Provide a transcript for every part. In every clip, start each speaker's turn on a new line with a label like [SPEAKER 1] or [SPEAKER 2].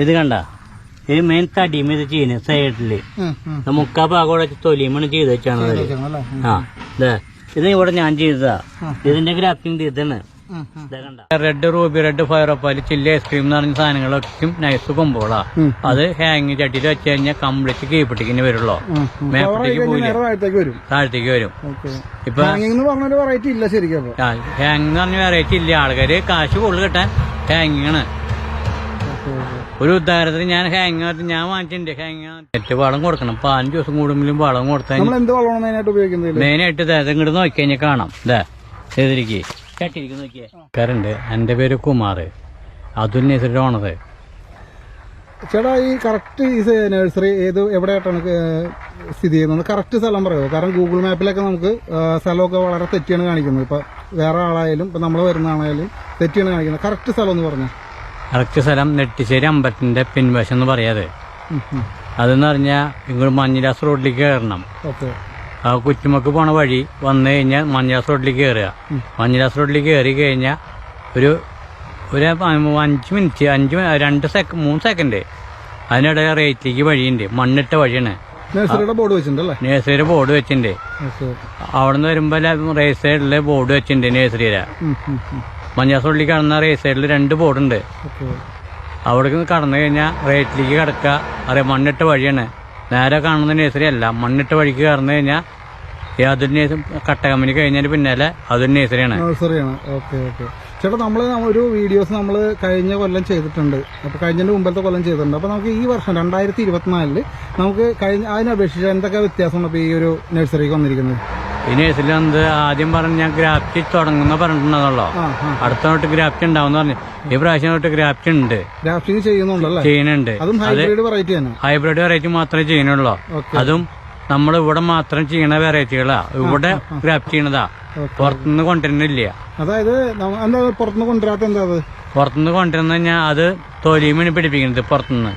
[SPEAKER 1] ഇത് കണ്ട? ഇത് മെയിൻ തടിയും ഇത് ചെയ്യുന്നത് സൈഡിൽ മുക്കാ ഭാഗം ഇവിടെ തൊലിയുമാണ് ചെയ്ത് വെച്ചാണ്
[SPEAKER 2] അല്ലേ?
[SPEAKER 1] ആ ഇത് ഇത് ഇവിടെ ഞാൻ ചെയ്തതാ. ഇതിന്റെ ഗ്രാഫിംഗ് ഇതാണ്. Red ruby red fire opal chilli ice cream എന്ന് പറഞ്ഞ സാധനങ്ങളൊക്കെ നൈസ് കൊമ്പോളാ അത് ഹാങ് ചട്ടിയിൽ വെച്ച് കഴിഞ്ഞാൽ കംപ്ലീറ്റ് കീപ്പിട്ടിങ്ങനെ വരുള്ളൂ. മേപ്പിട്ടേക്ക്
[SPEAKER 2] പോയി
[SPEAKER 1] പോയില്ല
[SPEAKER 2] താഴത്തേക്ക് വരും.
[SPEAKER 1] താഴത്തേക്ക് വരും.
[SPEAKER 2] ഓക്കെ.
[SPEAKER 1] ഇപ്പൊ
[SPEAKER 2] ഹാങ്ങിങ് എന്ന് പറഞ്ഞൊരു വെറൈറ്റി ഇല്ല ശരിക്കും അപ്പൊ.
[SPEAKER 1] ഹാങ് എന്ന് പറഞ്ഞ വെറൈറ്റി ഇല്ല. ആൾക്കാര് കാശ് കൂടുതൽ കിട്ടാൻ ഹാങ്ങിങ് ആണ്. ഒരു ഉദാഹരണത്തിന് ഞാൻ ഹാങ് ഞാൻ വാങ്ങിച്ചിട്ടുണ്ട് ഹാങ് ആയിട്ട് വളം കൊടുക്കണം. പതിനഞ്ച് ദിവസം കൂടുമ്പോഴും വളം കൊടുത്താൽ
[SPEAKER 2] മെയിനായിട്ട്
[SPEAKER 1] ഇങ്ങോട്ട് നോക്കി കഴിഞ്ഞാൽ കാണാം. ഇതാ ചെയ്തിരിക്കെ ചട്ടിരിക്കും നോക്കിയേ. കരണ്ട്. എന്റെ പേര് കുമാർ. അതുൽ നേസറിയുടെ ഓണത്
[SPEAKER 2] ചേട്ടാ ഈ കറക്റ്റ് ഈ നഴ്സറി ഏത് എവിടെയായിട്ടാണ് സ്ഥിതി ചെയ്യുന്നത്? കറക്റ്റ് സ്ഥലം പറയുമോ കാരണം ഗൂഗിൾ മാപ്പിലൊക്കെ നമുക്ക് സ്ഥലമൊക്കെ വളരെ തെറ്റിയാണ് കാണിക്കുന്നത്. ഇപ്പൊ വേറെ ആളായാലും ഇപ്പൊ നമ്മൾ വരുന്ന ആളായാലും തെറ്റിയാണ് കാണിക്കുന്നത്. കറക്റ്റ് സ്ഥലം എന്ന് പറഞ്ഞു?
[SPEAKER 1] കറക്റ്റ് സ്ഥലം നെട്ടിശ്ശേരി അമ്പലത്തിന്റെ പിൻവശം എന്ന് പറയാത്. അതെന്ന് പറഞ്ഞാൽ ഇങ്ങോട്ട് മഞ്ഞിലാസ് റോഡിലേക്ക് കയറണം. ആ കുറ്റിമക്ക് പോണ വഴി വന്നു കഴിഞ്ഞാൽ മഞ്ഞിലാസ് റോഡിലേക്ക് കയറുക. മഞ്ഞിലാസ് റോഡിലേക്ക് കയറി കഴിഞ്ഞാൽ ഒരു ഒരു അഞ്ച് മിനിറ്റ് അഞ്ച് രണ്ട് സെക്കൻഡ് മൂന്ന് സെക്കൻഡ്. അതിനിടെ റേറ്റിലേക്ക് വഴിയുണ്ട്. മണ്ണിട്ട വഴിയാണ്.
[SPEAKER 2] നേഴ്സറിയുടെ ബോർഡ് വെച്ചിട്ടുണ്ട് അല്ലേ
[SPEAKER 1] നേഴ്സറി ബോർഡ് വെച്ചിട്ടുണ്ട്. അവിടെ നിന്ന് വരുമ്പോൾ റേസ് ബോർഡ് വെച്ചിട്ടുണ്ട് നേഴ്സറിയിലെ മഞ്ഞാസ് റോഡിലേക്ക് കടന്ന റേസ് സൈഡിൽ രണ്ട് ബോർഡുണ്ട് അവിടേക്ക് കടന്നു കഴിഞ്ഞാൽ റേറ്റിലേക്ക് കിടക്കുക. അറിയാം മണ്ണിട്ട വഴിയാണ്. നേരെ കാണുന്ന നേഴ്സറി അല്ല. മണ്ണിട്ട വഴിക്ക് കടന്നു കഴിഞ്ഞാൽ യാതൊരു നേഴ്സും കട്ടകമ്പനി കഴിഞ്ഞതിന് പിന്നാലെ അതൊരു നേഴ്സറിയാണ്
[SPEAKER 2] നേഴ്സറിയാണ് ഓക്കെ ഓക്കെ. ചേട്ടാ നമ്മൾ ഒരു വീഡിയോസ് നമ്മൾ കഴിഞ്ഞ കൊല്ലം ചെയ്തിട്ടുണ്ട്. അപ്പോൾ കഴിഞ്ഞതിന്റെ മുമ്പത്തെ കൊല്ലം ചെയ്തിട്ടുണ്ട്. അപ്പോൾ നമുക്ക് ഈ വർഷം രണ്ടായിരത്തി ഇരുപത്തിനാലിൽ നമുക്ക് കഴിഞ്ഞ അതിനപേക്ഷിച്ച് എന്തൊക്കെ വ്യത്യാസമാണ് ഇപ്പോൾ ഈ ഒരു നഴ്സറിക്ക് വന്നിരിക്കുന്നത്?
[SPEAKER 1] ഈ നേഴ്സറിൽ ആദ്യം പറഞ്ഞ ഞാൻ ഗ്രാഫ്റ്റി തുടങ്ങുന്ന
[SPEAKER 2] ആ
[SPEAKER 1] അടുത്ത തൊട്ട് ഗ്രാഫ്റ്റ് ഉണ്ടാവും പറഞ്ഞു. ഈ പ്രാവശ്യം തൊട്ട് ഗ്രാഫ്റ്റ് ഉണ്ട്.
[SPEAKER 2] ഗ്രാഫ്റ്റിംഗ് ചെയ്യുന്നുണ്ടല്ലേ
[SPEAKER 1] ചെയ്യുന്നുണ്ട്.
[SPEAKER 2] ഹൈബ്രിഡ് വെറൈറ്റി
[SPEAKER 1] മാത്രമേ ചെയ്യുന്നുള്ളൂ. അതും നമ്മൾ ഇവിടെ മാത്രം ചെയ്യണ വെറൈറ്റികളാ ഇവിടെ ഗ്രാഫ്റ്റ് ചെയ്യണതാ. പുറത്തുനിന്ന് കൊണ്ടുവരുന്നില്ല.
[SPEAKER 2] അതായത് എന്താ പുറത്തുനിന്ന് കൊണ്ടുവരാത്ത എന്താ
[SPEAKER 1] പുറത്തുനിന്ന് കൊണ്ടുവരുന്ന ഞാൻ അത് തൊലിയുമാണ് പിടിപ്പിക്കുന്നത് പുറത്തുനിന്ന്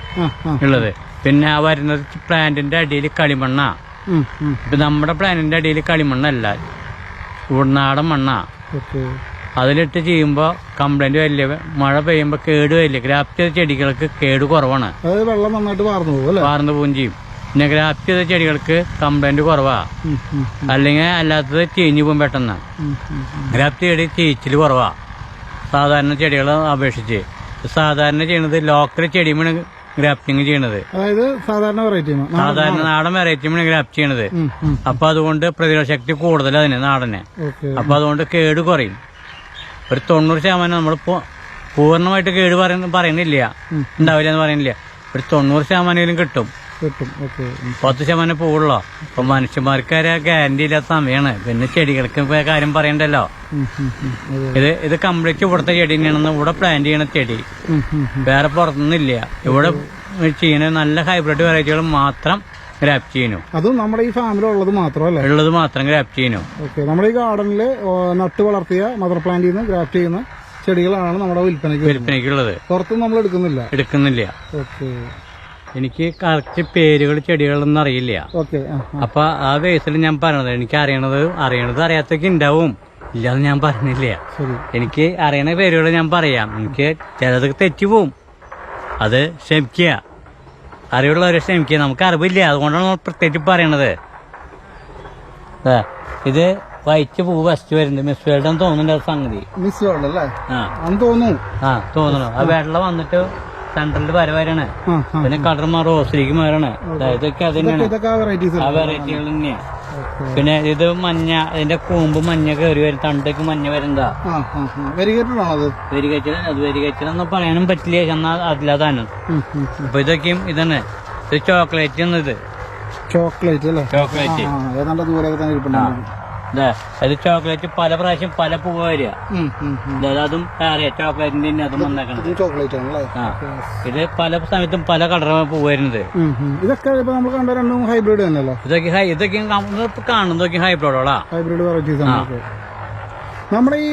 [SPEAKER 1] ഉള്ളത്. പിന്നെ ആ വരുന്നത് പ്ലാന്റിന്റെ അടിയിൽ കളിമണ്ണ. ഇപ്പൊ നമ്മുടെ പ്ലാനിന്റെ അടിയിൽ കളിമണ്ണല്ല. ഉൾനാടൻ മണ്ണാ. അതിലിട്ട് ചെയ്യുമ്പോൾ കംപ്ലൈന്റ് വലിയ മഴ പെയ്യുമ്പോൾ കേട് വരില്ല. ഗ്രാഫ്റ്റ് ചെയ്ത ചെടികൾക്ക് കേട് കുറവാണ്.
[SPEAKER 2] വെള്ളം നന്നായിട്ട് വാർന്നു
[SPEAKER 1] പോവും ചെയ്യും. പിന്നെ ഗ്രാഫ്റ്റ് ചെയ്ത ചെടികൾക്ക് കംപ്ലൈന്റ് കുറവാ. അല്ലെങ്കിൽ അല്ലാത്തത് ചീഞ്ഞു പോകും പെട്ടെന്ന്. ഗ്രാഫ്റ്റ് ചെടി ചീച്ചിൽ കുറവാ. സാധാരണ ചെടികളെ അപേക്ഷിച്ച്. സാധാരണ ചെയ്യണത് ലോക്കൽ ചെടിയുമാണ് ഗ്രാഫ്റ്റിങ് ചെയ്യണത്.
[SPEAKER 2] അതായത് സാധാരണ വെറൈറ്റി
[SPEAKER 1] സാധാരണ നാടൻ. വെറൈറ്റിയുമാണ് ഗ്രാഫ്റ്റ് ചെയ്യണത്. അപ്പൊ അതുകൊണ്ട് പ്രതിരോധ ശക്തി കൂടുതൽ അതിന് നാടന്. അപ്പൊ അതുകൊണ്ട് കേട് കുറയും. ഒരു തൊണ്ണൂറ് ശതമാനം നമ്മളിപ്പോ പൂർണമായിട്ട് കേട് പറയുന്ന പറയുന്നില്ല. ഉണ്ടാവില്ല എന്ന് പറയുന്നില്ല. ഒരു തൊണ്ണൂറ് ശതമാനം കിട്ടും.
[SPEAKER 2] കിട്ടും. ഓക്കെ.
[SPEAKER 1] പത്ത് ശതമാനം പൂവുള്ളോ? അപ്പൊ മനുഷ്യന്മാർക്ക് ഗ്യാരണ്ടി ഇല്ലാത്ത സമയമാണ് പിന്നെ ചെടികൾക്ക് കാര്യം പറയണ്ടല്ലോ. ഇത് ഇത് കംപ്ലീറ്റ് ഇവിടുത്തെ ചെടി തന്നെയാണെന്ന് ഇവിടെ പ്ലാന്റ് ചെയ്യണ ചെടി. വേറെ പുറത്തുനിന്നില്ല. ഇവിടെ ചെയ്യണ നല്ല ഹൈബ്രിഡ് വെറൈറ്റികൾ മാത്രം ഗ്രാപ്പ് ചെയ്യുന്നു.
[SPEAKER 2] അതും നമ്മുടെ ഈ ഫാമിലുള്ളത് മാത്രമല്ലേ?
[SPEAKER 1] ഉള്ളത് മാത്രം ഗ്രാപ്പ് ചെയ്യുന്നു.
[SPEAKER 2] ഓക്കെ. നമ്മുടെ ഈ ഗാർഡനിൽ നട്ട് വളർത്തിയ മദർ പ്ലാന്റിൽ നിന്ന് ഗ്രാഫ്റ്റ് ചെയ്യുന്ന ചെടികളാണ് നമ്മുടെ വിൽപ്പനയ്ക്ക്
[SPEAKER 1] വിൽപ്പനയ്ക്കുള്ളത്.
[SPEAKER 2] പുറത്തും നമ്മൾ എടുക്കുന്നില്ല.
[SPEAKER 1] എടുക്കുന്നില്ല.
[SPEAKER 2] ഓക്കെ.
[SPEAKER 1] എനിക്ക് കറക്റ്റ് പേരുകൾ ചെടികളൊന്നും അറിയില്ല.
[SPEAKER 2] ഓക്കെ.
[SPEAKER 1] അപ്പൊ ആ ബേസിൽ ഞാൻ പറയണത് എനിക്ക് അറിയണത് അറിയണത് അറിയാത്തൊക്കെ ഉണ്ടാവും. ഇല്ലാന്ന് ഞാൻ പറഞ്ഞില്ല. എനിക്ക് അറിയണ പേരുകൾ ഞാൻ പറയാം. എനിക്ക് ചിലതൊക്കെ തെറ്റിപ്പോവും അത് ക്ഷമിക്കുക. അറിവുള്ളവരെ ക്ഷമിക്കുക. നമുക്ക് അറിവില്ല. അതുകൊണ്ടാണ് നമ്മൾ പ്രത്യേകിച്ച് പറയണത്. ഇത് വൈറ്റ് പൂ ഫസ്റ്റ് വരുന്നത് മിസ് വേൾഡ് തോന്നുന്നുണ്ട് സംഗതി.
[SPEAKER 2] മിസ് വേൾഡ് അല്ലേ?
[SPEAKER 1] ആ.
[SPEAKER 2] തോന്നുന്നു.
[SPEAKER 1] ആ തോന്നുന്നു. ആ വെള്ളം വന്നിട്ട് സെൻട്രലിൽ വര വരാണ് പിന്നെ കളർ മാറും റോസിലേക്ക് മാറാണ്. ഇതൊക്കെ അത് തന്നെയാണ്. ആ വെറൈറ്റികൾ തന്നെയാ. പിന്നെ ഇത് മഞ്ഞ ഇതിന്റെ കൂമ്പ് മഞ്ഞ കയറി വരും. തണ്ടേക്ക് മഞ്ഞ വരുന്നതാ.
[SPEAKER 2] വെരികേറ്റഡാണോ അത്?
[SPEAKER 1] വെരികച്ചില അത് വെരികച്ചില എന്ന് പറയാനും പറ്റില്ല. എന്നാ അതിലതാണ്. അപ്പൊ ഇതൊക്കെയും ഇതാണ്. ഇത് ചോക്ലേറ്റ് എന്നത്
[SPEAKER 2] ചോക്ലേറ്റ് അല്ലേ?
[SPEAKER 1] ചോക്ലേറ്റ്
[SPEAKER 2] ഏതാണ്ട് ദൂരെ തന്നെ ഇരിപ്പുണ്ടാവും
[SPEAKER 1] അത് ചോക്ലേറ്റ് പല പ്രാവശ്യം പല പൂവ് വരിക. അതും അറിയാം ചോക്ലേറ്റിന്റെ തന്നെ അതും വന്നേക്കണം
[SPEAKER 2] ഇത് ചോക്ലേറ്റ് ആണല്ലേ
[SPEAKER 1] ഇത് പല സമയത്തും പല കളർ പൂവ് വരുന്നത്.
[SPEAKER 2] ഇതൊക്കെ നമ്മൾ കണ്ട രണ്ടും ഹൈബ്രിഡ് തന്നെയല്ലോ?
[SPEAKER 1] ഇതൊക്കെ ഇതൊക്കെ കാണുന്നതൊക്കെ ഹൈബ്രോഡോളാ
[SPEAKER 2] ഹൈബ്രിഡ് വെറൈറ്റീസ് ആണ്. നമ്മുടെ ഈ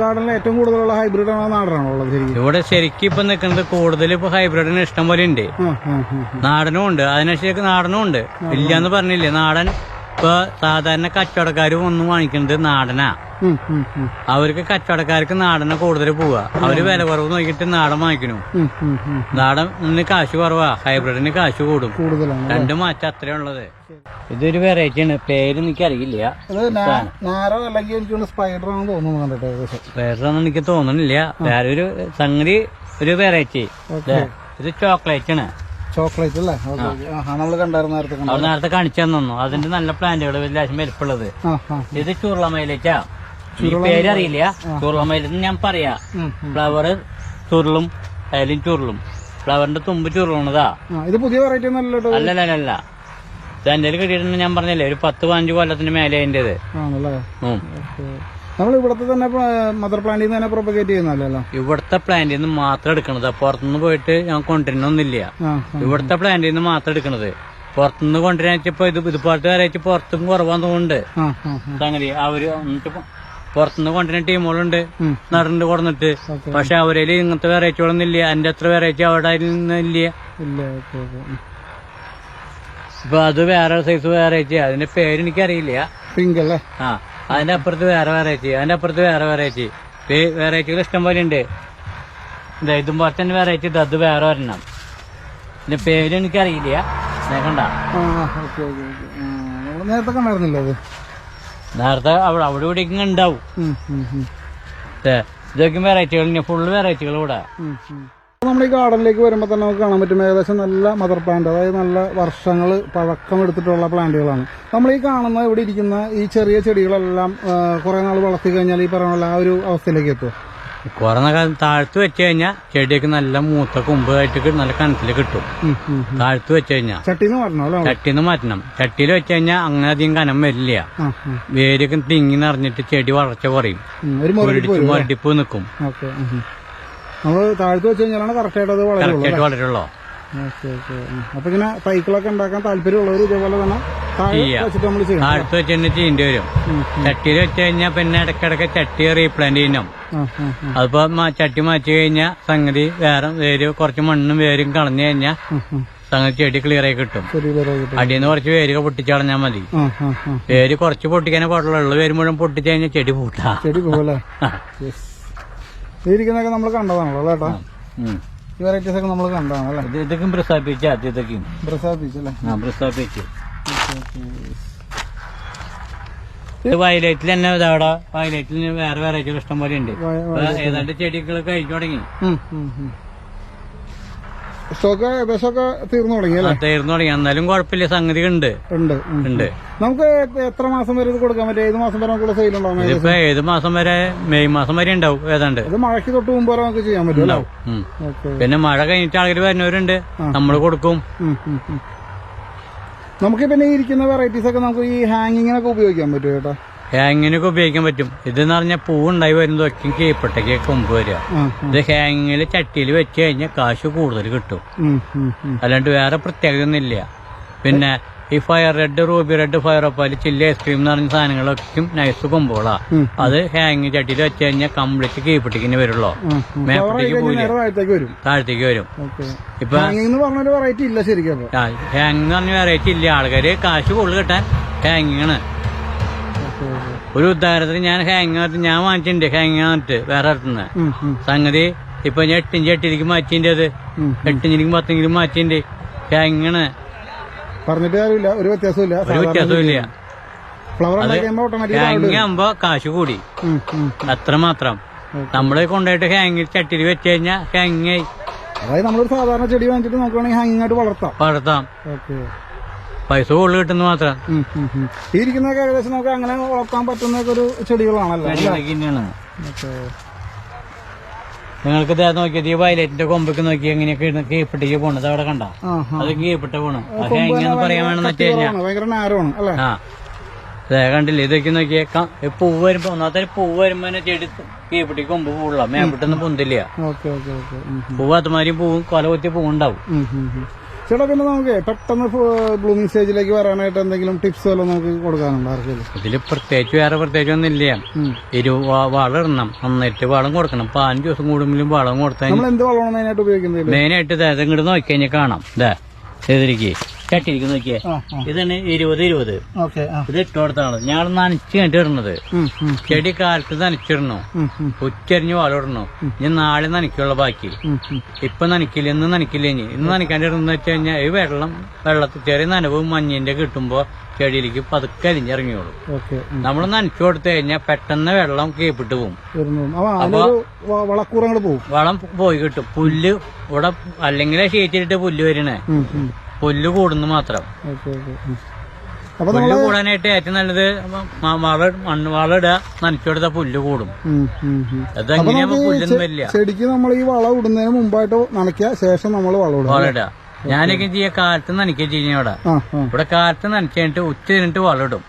[SPEAKER 2] ഗാർഡനിൽ ഏറ്റവും കൂടുതലുള്ള ഹൈബ്രിഡ് ആണോ നാടനാണോ ഉള്ളത് ശരിക്കും?
[SPEAKER 1] ഇവിടെ ശരിക്കും ഇപ്പൊ നിൽക്കുന്നത് കൂടുതൽ ഇപ്പൊ ഹൈബ്രിഡിന് ഇഷ്ടം പോലെ ഉണ്ട്. നാടനും ഉണ്ട്. അതിനനുസരിച്ച് നാടനും ഉണ്ട്. ഇല്ലാന്ന് പറഞ്ഞില്ലേ നാടൻ ഇപ്പൊ സാധാരണ കച്ചവടക്കാർ ഒന്നും വാങ്ങിക്കുന്നത് നാടനാ. അവർക്ക് കച്ചവടക്കാർക്ക് നാടനെ കൂടുതൽ പോവാ. അവർ വില കുറവ് നോക്കിയിട്ട് നാടൻ വാങ്ങിക്കണു. നാടന് കാശ് കുറവാ. ഹൈബ്രിഡിന് കാശ് കൂടും. രണ്ടും മാറ്റം അത്രേ ഉള്ളത്. ഇതൊരു വെറൈറ്റി ആണ്. പേര് എനിക്ക് അറിയില്ല.
[SPEAKER 2] സ്പൈഡർ ആണെന്ന്
[SPEAKER 1] എനിക്ക് തോന്നണില്ല വേറെ ഒരു സംഗതി ഒരു വെറൈറ്റി ഇത് ചോക്ലേറ്റ് ആണ്.
[SPEAKER 2] ചോക്ലേറ്റ് അല്ലേ? നമ്മൾ നമ്മൾ കണ്ടായിരുന്നു നേരത്തെ
[SPEAKER 1] കാണിച്ചു തന്നു അതിന്റെ നല്ല പ്ലാന്റുകൾ ലേശം വലിപ്പുള്ളത് ഇത് ചുരുളമയിലേക്കാ ഈ പേരറിയില്ല ചുരുളമയിലെന്ന് ഞാൻ പറയാ. ഫ്ലവർ ചുരുളും അതിലും ചുരുളും. ഫ്ലവറിന്റെ തുമ്പ് ചുരുളണതാ
[SPEAKER 2] ഇത് പുതിയ വെറൈറ്റി ഒന്നും അല്ലല്ലോ
[SPEAKER 1] അല്ലല്ല ഇത് എന്റെ കിട്ടിയിട്ടുണ്ട് ഞാൻ പറഞ്ഞില്ലേ? ഒരു പത്ത് പതിനഞ്ച് കൊല്ലത്തിന് മേലെ
[SPEAKER 2] അതിന്റെത്
[SPEAKER 1] ഉം.
[SPEAKER 2] നമ്മൾ ഇവിടുത്തെ തന്നെ മദർ പ്ലാന്റിൽ നിന്ന് തന്നെ പ്രൊപ്പഗേറ്റ് ചെയ്യുന്നല്ലോ
[SPEAKER 1] ഇവിടുത്തെ പ്ലാന്റിൽ നിന്ന് മാത്രം എടുക്കണത്. പുറത്തുനിന്ന് പോയിട്ട് ഞാൻ കൊണ്ടുവരുന്നൊന്നുമില്ല ഇവിടത്തെ പ്ലാന്റിൽ നിന്ന് മാത്രം എടുക്കണത്. പുറത്തുനിന്ന് കൊണ്ടുവരാച്ചപ്പോ ഇത് ഇതുപോലത്തെ വെറൈറ്റി പുറത്തും കുറവാന്ന് തോന്നുന്നുണ്ട് സംഗതി അവർ പുറത്തുനിന്ന് കൊണ്ടുവരുന്ന ടീമുകളുണ്ട്
[SPEAKER 2] നടന്നിട്ട്
[SPEAKER 1] നടണ്ട് കൊടുന്നിട്ട്. പക്ഷെ അവരിൽ ഇങ്ങനത്തെ വെറൈറ്റികളൊന്നും ഇല്ല എന്റെ അത്ര വെറൈറ്റി അവിടെ ഇല്ല. ഇപ്പൊ അത് വേറെ സൈസ് വെറൈറ്റി അതിന്റെ പേര് എനിക്കറിയില്ല.
[SPEAKER 2] പിങ്ക് അല്ലേ?
[SPEAKER 1] ആ. അതിന്റെ അപ്പുറത്ത് വേറെ വെറൈറ്റി അതിന്റെ അപ്പുറത്ത് വേറെ വെറൈറ്റി വെറൈറ്റികൾ ഇഷ്ടം പോലെ ഉണ്ട്. ഇതാ ഇതും പോലെ തന്നെ വെറൈറ്റി ഇത് അത് വേറെ ഒരെണ്ണം. ഇതിന്റെ പേര് എനിക്ക് അറിയില്ല കണ്ട
[SPEAKER 2] നേരത്തെ കണ്ടായിരുന്നില്ല അത്.
[SPEAKER 1] നേരത്തെ അവിടെ അവിടെ ഇവിടെ ഇങ്ങനെ ഉണ്ടാവും. ഇതൊക്കെ വെറൈറ്റികൾ ഫുള്ള് വെറൈറ്റികൾ ഇവിടെ.
[SPEAKER 2] നമ്മൾ ഈ ഗാർഡനിലേക്ക് വരുമ്പോൾ തന്നെ നമുക്ക് കാണാൻ പറ്റും ഏകദേശം നല്ല മദർ പ്ലാന്റ് അതായത് നല്ല വർഷങ്ങൾ പഴക്കം എടുത്തിട്ടുള്ള പ്ലാന്റുകളാണ്. നമ്മൾ ഈ കാണുന്ന ഇവിടെ ഇരിക്കുന്ന ഈ ചെറിയ ചെടികളെല്ലാം കുറേ നാൾ വളർത്തി കഴിഞ്ഞാൽ ഈ പറയുന്ന ആ ഒരു അവസ്ഥയിലേക്ക് എത്തും
[SPEAKER 1] കുറേ കാലം താഴ്ത്ത് വെച്ച് കഴിഞ്ഞാൽ ചെടിയൊക്കെ നല്ല മൂത്ത കൊമ്പായിട്ട് നല്ല കണത്തിൽ കിട്ടും. താഴ്ത്ത് വെച്ച് കഴിഞ്ഞാൽ
[SPEAKER 2] ചട്ടിന്ന് മാറ്റണം
[SPEAKER 1] ചട്ടിന്ന് മാറ്റണം. ചട്ടിയിൽ വെച്ച് കഴിഞ്ഞാൽ അങ്ങനെ അധികം കനം വരില്ല. വേരൊക്കെ തിങ്ങി നിറഞ്ഞിട്ട് ചെടി വളർച്ച കുറയും.
[SPEAKER 2] മുരടിപ്പ്
[SPEAKER 1] നിൽക്കും
[SPEAKER 2] നമ്മൾ താഴ്ത്തു വെച്ച് കഴിഞ്ഞാലാണ് കറക്റ്റായിട്ട് അത് വളരുള്ളൂ
[SPEAKER 1] വളരുള്ളൂ.
[SPEAKER 2] ഓക്കെ ഓക്കെ അപ്പൊ ഇങ്ങനെ സൈക്കിളൊക്കെ ഉണ്ടാക്കാൻ താല്പര്യമുള്ളവർ ഇതേപോലെ തന്നെ
[SPEAKER 1] താഴ്ത്ത് വെച്ച് തന്നെ ചെയ്യേണ്ടി വരും. ചട്ടിയിൽ വെച്ച് കഴിഞ്ഞാൽ പിന്നെ ഇടയ്ക്കിടയ്ക്ക് ചട്ടി റീപ്ലാന്റ് ചെയ്യണം അതിപ്പോ ചട്ടി മാറ്റി കഴിഞ്ഞാൽ സംഗതി വേറെ വേര് കുറച്ച് മണ്ണും വേരും കളഞ്ഞു കഴിഞ്ഞാൽ. സംഗതി ചെടി ക്ലിയർ ആയി കിട്ടും.
[SPEAKER 2] വരാം
[SPEAKER 1] അടിയിൽ നിന്ന് കുറച്ച് വേരുകൾ പൊട്ടിച്ചളഞ്ഞാൽ മതി.
[SPEAKER 2] ആ ആ ആ
[SPEAKER 1] വേര് കുറച്ച് പൊട്ടിക്കാനേ പാടുള്ളൂ. ഉള്ള വേര് മുഴുവൻ പൊട്ടിച്ചു കഴിഞ്ഞാൽ ചെടി പൂട്ടാ
[SPEAKER 2] ചെടി പോലെ ഇരിക്കുന്നതൊക്കെ നമ്മൾ കണ്ടതാണല്ലോ അല്ലേ ഏട്ടാ? ഈ വെറൈറ്റീസ് ഒക്കെ നമ്മൾ കണ്ടതാണ് അല്ലേ?
[SPEAKER 1] ഇത് ഇതൊക്കെ പ്രസാദിപ്പിച്ച ആദ്യത്തൊക്കെയും
[SPEAKER 2] ബ്രസാ ബീച്ച് അല്ലേ?
[SPEAKER 1] ആ പ്രസാദിപ്പിച്ചു വയലറ്റിൽ തന്നെ ഇതാ അവിടെ വയലറ്റിൽ വേറെ വെറൈറ്റികൾ ഇഷ്ടം പോലെ ഉണ്ട്. ഏതാണ്ട് ചെടികളൊക്കെ കഴിച്ചു തുടങ്ങി.
[SPEAKER 2] സ്റ്റോക്ക് തീർന്നു തുടങ്ങി അല്ലേ?
[SPEAKER 1] തീർന്നു തുടങ്ങി. എന്നാലും കുഴപ്പമില്ല സംഗതി ഉണ്ട്.
[SPEAKER 2] ഉണ്ട് ഉം.
[SPEAKER 1] ഉണ്ട്.
[SPEAKER 2] നമുക്ക് എത്ര മാസം വരെ ഇത് കൊടുക്കാൻ പറ്റും? ഏത് മാസം വരെ നമുക്കുള്ള സെയിൽ ഉണ്ടാവും
[SPEAKER 1] ഏത് മാസം വരെ? മെയ് മാസം വരെ ഉണ്ടാവും ഏതാണ്ട്.
[SPEAKER 2] ഇത് മഴയ്ക്ക് തൊട്ട് മുമ്പ് വരെ നമുക്ക് ചെയ്യാൻ പറ്റും
[SPEAKER 1] പിന്നെ മഴ കഴിഞ്ഞിട്ട് ആൾക്കാർ വരുന്നവരുണ്ട്. നമ്മൾ കൊടുക്കും.
[SPEAKER 2] നമുക്ക് പിന്നെ ഇരിക്കുന്ന വെറൈറ്റീസ് ഒക്കെ നമുക്ക് ഈ ഹാങ്ങിങ്ങിനൊക്കെ ഉപയോഗിക്കാൻ പറ്റും കേട്ടോ
[SPEAKER 1] ഹാങ്ങിനൊക്കെ ഉപയോഗിക്കാൻ പറ്റും. ഇതെന്ന് പറഞ്ഞാൽ പൂവുണ്ടായി വരുന്നതൊക്കെ കീപ്പട്ടയ്ക്ക് കൊമ്പ് വരിക. ഇത് ഹാങ്ങിൽ ചട്ടിയിൽ വെച്ച് കഴിഞ്ഞാൽ കാശ് കൂടുതൽ കിട്ടും. അല്ലാണ്ട് വേറെ പ്രത്യേകത ഒന്നുമില്ല പിന്നെ ഈ fire red ruby red fire opal chilli ice cream എന്ന് പറഞ്ഞ സാധനങ്ങളൊക്കെ നൈസ് കൊമ്പുകളാ. അത് ഹാങ് ചട്ടിയിൽ വെച്ച് കഴിഞ്ഞാൽ കംപ്ലീറ്റ് കീപ്പട്ടിക്കിന് വരുള്ളൂ. മേപ്പട്ടിക്ക്
[SPEAKER 2] നേരെ താഴത്തേക്ക് വരും.
[SPEAKER 1] താഴത്തേക്ക് വരും.
[SPEAKER 2] ഓക്കെ.
[SPEAKER 1] ഇപ്പൊ ഹാങ് എന്ന് പറഞ്ഞ വെറൈറ്റി ഇല്ല ആൾക്കാര് കാശ് കൂടുതൽ കിട്ടാൻ ഹാങ്ങിങ് ആണ്.
[SPEAKER 2] Okay, okay.
[SPEAKER 1] ഒരു ഉദാഹരണത്തിന് ഞാൻ ഹാങ് ഞാൻ വാങ്ങിച്ചിട്ടുണ്ട് ഹാങ് ആയിട്ട് വേറെ അടുത്തുനിന്ന്. സംഗതി ഇപ്പൊ ഞാൻ എട്ടിഞ്ച് എട്ടിലേക്ക് മാറ്റിന്റെ അത്. എട്ടിഞ്ചിലേക്ക് പത്തിഞ്ചിലേക്ക് മാറ്റിണ്ട് ഹാങ് ആണ്.
[SPEAKER 2] പറഞ്ഞിട്ട് കാര്യമില്ല. ഒരു വ്യത്യാസമില്ല
[SPEAKER 1] ഒരു ഹാങ് ആകുമ്പോ കാശ് കൂടി. അത്ര മാത്രം. നമ്മളെ കൊണ്ടുപോയിട്ട് ഹാങ്ങിൽ ചട്ടിയിൽ വെച്ച് കഴിഞ്ഞാൽ ഹാങ് ആയി.
[SPEAKER 2] അതായത് നമ്മളൊരു സാധാരണ ചെടി വാങ്ങിച്ചിട്ട് നോക്കുകയാണെങ്കിൽ ഹാങ്ങിങ് ആയിട്ട് വളർത്താം.
[SPEAKER 1] വളർത്താം.
[SPEAKER 2] ഓക്കെ
[SPEAKER 1] പൈസ കൂടുതൽ കിട്ടുന്ന മാത്രം.
[SPEAKER 2] ഈ ഇരിക്കുന്നതൊക്കെ ഏകദേശം നമുക്ക് അങ്ങനെ വളർത്താൻ പറ്റുന്ന ഒരു ചെടികളാണല്ലോ?
[SPEAKER 1] തന്നെയാണ്. നിങ്ങൾക്ക് ഇതാ നോക്കിയത് ഈ വയലറ്റിന്റെ കൊമ്പൊക്കെ നോക്കി എങ്ങനെയൊക്കെ കീപ്പിട്ടേക്ക് പോണത് അവിടെ കണ്ട. അത് കീപ്പിട്ട പോണ്. പക്ഷെ എങ്ങനെ പറയാൻ വേണമെന്ന് വെച്ച് കഴിഞ്ഞാൽ
[SPEAKER 2] കുറവാണ്, അല്ലേ?
[SPEAKER 1] ആ. അതെ കണ്ടില്ലേ ഇതൊക്കെ നോക്കിയേക്കാം. പൂ പൂവ് വരുമ്പോ ഒന്നാമത്തെ പൂവ് വരുമ്പോ ചെടി കീപ്പിട്ടി കൊമ്പ് പൂവുള്ള. മേപ്പിട്ടൊന്നും പൊന്തില്ല. പൂവ് അതുമാതിരി പൂവും കൊല കുത്തിയ പൂവുണ്ടാവും.
[SPEAKER 2] ചേട്ടാ പിന്നെ നമുക്ക് പെട്ടെന്ന് ബ്ലൂമിംഗ് സ്റ്റേജിലേക്ക് വരാനായിട്ട് എന്തെങ്കിലും ടിപ്സ് വല്ലതും നമുക്ക് കൊടുക്കാനുണ്ടോ ആർക്കെങ്കിലും?
[SPEAKER 1] ഇതിൽ പ്രത്യേകിച്ച് വേറെ പ്രത്യേകിച്ച് ഒന്നും ഇല്ല
[SPEAKER 2] ഉം.
[SPEAKER 1] ഇരു വ- വളം ഇടണം. നന്നായിട്ട് വളം കൊടുക്കണം. പതിനഞ്ച് ദിവസം കൂടുമ്പോഴും വളം കൊടുത്താൽ
[SPEAKER 2] നമ്മൾ എന്ത് വളമാണ് മെയിനായിട്ട് ഉപയോഗിക്കുന്നത്?
[SPEAKER 1] മെയിനായിട്ട് ഇങ്ങോട്ട് നോക്കി കഴിഞ്ഞാൽ കാണാം. ഇതാ ചെയ്തിരിക്കേ ചട്ടിരിക്കുന്നു നോക്കിയേ. ഇതാണ് ഇരുപത് ഇരുപത്. ഇത് ഇട്ടുകൊടുത്താണ് ഞങ്ങൾ നനച്ച്
[SPEAKER 2] കണ്ടിടുന്നത്
[SPEAKER 1] ചെടി കാലത്ത് നനച്ചിടണു ഉച്ചരിഞ്ഞ് വളമിടണു ഇനി നാളെ നനയ്ക്കുള്ള ബാക്കി. ഇപ്പൊ നനയ്ക്കില്ല ഇന്ന് നനയ്ക്കില്ല ഇനി. ഇന്ന് നനയ്ക്കാണ്ടിടുന്ന വെച്ച് കഴിഞ്ഞാൽ ഈ വെള്ളം വെള്ളത്തിൽ ചെറിയ നനവും മഞ്ഞിന്റെ കിട്ടുമ്പോ ചെടിയിലേക്ക് പതുക്കെ അരിഞ്ഞിറങ്ങിയോളൂ
[SPEAKER 2] ഓക്കെ
[SPEAKER 1] നമ്മൾ നനച്ചു കൊടുത്തു കഴിഞ്ഞാൽ പെട്ടെന്ന് വെള്ളം കീപ്പിട്ട്
[SPEAKER 2] പോകും അപ്പൊ പോകും
[SPEAKER 1] വളം പോയി കിട്ടും. പുല്ല് ഇവിടെ അല്ലെങ്കിൽ ഷീറ്റിലിട്ട് പുല്ല് വരണേ. പുല്ല് കൂടുന്നു മാത്രം
[SPEAKER 2] അപ്പൊ
[SPEAKER 1] പുല്ല് കൂടാനായിട്ട് ഏറ്റവും നല്ലത് വള മണ്ണ് വളം ഇടുക നനച്ചുകൊടുത്ത പുല്ല് കൂടും. അതെങ്ങനെയാ. പുല്ലൊന്നും വരില്ല.
[SPEAKER 2] ചെടിക്ക് നമ്മൾ ഈ വള ഇടുന്നതിന് മുമ്പായിട്ട് നനയ്ക്കുക ശേഷം നമ്മൾ വള ഇടുക
[SPEAKER 1] വള ഇടുക ഞാനൊക്കെ ചെയ്യ കാലത്ത് നനയ്ക്കുക ചെയ്യുന്ന ഇവിടെ ഇവിടെ കാലത്ത് നനച്ചിട്ട് ഉച്ച കഴിഞ്ഞിട്ട് വളം ഇടും.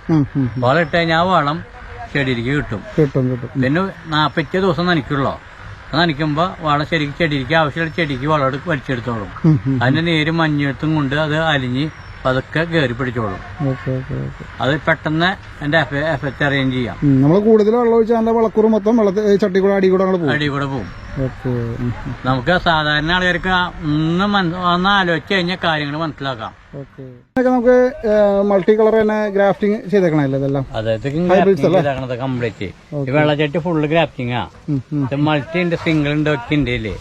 [SPEAKER 1] വളം ഇട്ട് കഴിഞ്ഞാൽ വളം ചെടിയിലേക്ക് കിട്ടും.
[SPEAKER 2] കിട്ടും കിട്ടും.
[SPEAKER 1] പിന്നെ നാൽപ്പറ്റ ദിവസം നനയ്ക്കുള്ളൂ. നനയ്ക്കുമ്പോ വളം ശരിക്കും ചെടിക്ക് ആവശ്യമുള്ള ചെടിക്ക് വളം വലിച്ചെടുത്തോളും. അതിന്റെ നേര് മഞ്ഞെടുത്തും കൊണ്ട് അത് അലിഞ്ഞ് പതുക്കെ കയറി പിടിച്ചോളും. അത് പെട്ടെന്ന് എന്റെ എഫക്റ്റ് അറേഞ്ച് ചെയ്യാം.
[SPEAKER 2] നമ്മൾ കൂടുതൽ വെള്ളം ഒഴിച്ചാൽ വളക്കൂറ് മൊത്തം വെള്ളത്തിൽ ചട്ടി കൂടെ അടി കൂടെ
[SPEAKER 1] അടി കൂടെ പോകും. നമുക്ക് സാധാരണ ആൾക്കാർക്ക് ഒന്ന് ഒന്ന് ആലോചിച്ച് കഴിഞ്ഞ കാര്യങ്ങൾ മനസ്സിലാക്കാം.
[SPEAKER 2] നമുക്ക് മൾട്ടി കളർ തന്നെ ഗ്രാഫ്റ്റിംഗ് ചെയ്തേക്കണല്ലേ ഇതെല്ലാം?
[SPEAKER 1] കംപ്ലീറ്റ് വെള്ളച്ചട്ടി ഫുള്ള് ഗ്രാഫ്റ്റിംഗാ ഇത് മൾട്ടി ഉണ്ട് സിംഗിൾ ഉണ്ട് ഒക്കെ ഉണ്ട് ഇല്ലേ?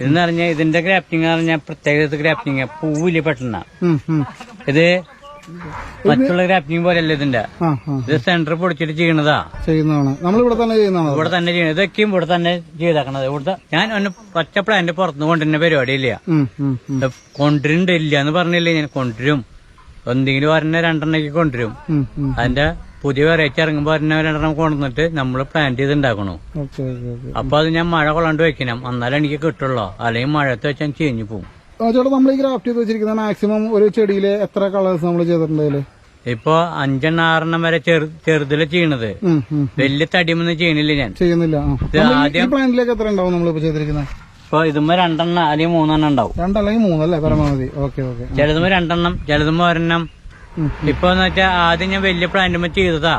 [SPEAKER 1] ഇതെന്ന് പറഞ്ഞാൽ ഇതിന്റെ ഗ്രാഫ്റ്റിംഗ് പറഞ്ഞാൽ പ്രത്യേകത ഗ്രാഫ്റ്റിംഗ് പൂവിൽ പെട്ടെന്ന. ഇത് മറ്റുള്ള ഗ്രാഫ്റ്റിംഗ് പോലെയല്ല ഇതിന്റെ? ഇത് സെന്റർ പൊടിച്ചിട്ട് ചെയ്യണതാ.
[SPEAKER 2] ചെയ്യുന്നതാണ്. നമ്മൾ ഇവിടെ തന്നെ ചെയ്യുന്നതാണ്
[SPEAKER 1] ഇവിടെ തന്നെ ചെയ്യണത് ഇതൊക്കെയും ഇവിടെ തന്നെ ചെയ്താക്കണത്. ഇവിടുത്തെ ഞാൻ ഒന്ന് പച്ച പ്ലാന്റ് പുറത്തുനിന്ന് കൊണ്ടുവരുന്ന പരിപാടിയില്ല ഇല്ല. ഇല്ല എന്ന് പറഞ്ഞില്ലേ ഞാൻ. കൊണ്ടുവരും. എന്തെങ്കിലും വരണ രണ്ടെണ്ണയ്ക്ക് കൊണ്ടുവരും. അതിന്റെ പുതിയ വെറൈറ്റി ഇറങ്ങുമ്പോൾ വരണ രണ്ടെണ്ണം കൊണ്ടുവന്നിട്ട് നമ്മൾ പ്ലാന്റ് ചെയ്ത് ഉണ്ടാക്കണു അപ്പൊ അത് ഞാൻ മഴ കൊള്ളാണ്ട് വെക്കണം. എന്നാലേ എനിക്ക് കിട്ടുള്ളൂ. അല്ലെങ്കിൽ മഴത്ത് വെച്ചാൽ ചീഞ്ഞു പോകും
[SPEAKER 2] ചേട്ടാ നമ്മൾ ഈ ഗ്രാഫ്റ്റ് ചെയ്ത് വെച്ചിരിക്കുന്ന മാക്സിമം ഒരു ചെടിയിൽ എത്ര കളേഴ്സ് നമ്മൾ ചെയ്തിട്ടുണ്ട് അതിൽ?
[SPEAKER 1] ഇപ്പൊ അഞ്ചെണ്ണം ആറെണ്ണം വരെ ചെറു ചെറുതിൽ ചെയ്യണത്. വലിയ തടിമൊന്നും ചെയ്യണില്ല ഞാൻ.
[SPEAKER 2] ചെയ്യുന്നില്ല. പ്ലാന്റിലേക്ക് എത്ര ഉണ്ടാവും നമ്മളിപ്പോ ചെയ്തിരിക്കുന്നത്?
[SPEAKER 1] ഇപ്പൊ ഇതുമ്പോ രണ്ടെണ്ണം അല്ലെങ്കിൽ മൂന്നെണ്ണം ഉണ്ടാവും.
[SPEAKER 2] രണ്ടല്ലെങ്കിൽ മൂന്നല്ലേ? പരമാവധി. Okay okay.
[SPEAKER 1] ചിലതുമ്പോ രണ്ടെണ്ണം ചിലതുമ്പോ ഒരെണ്ണം. ഇപ്പൊ എന്ന് വെച്ചാൽ ആദ്യം ഞാൻ വലിയ പ്ലാന്റുമ ചെയ്തതാ.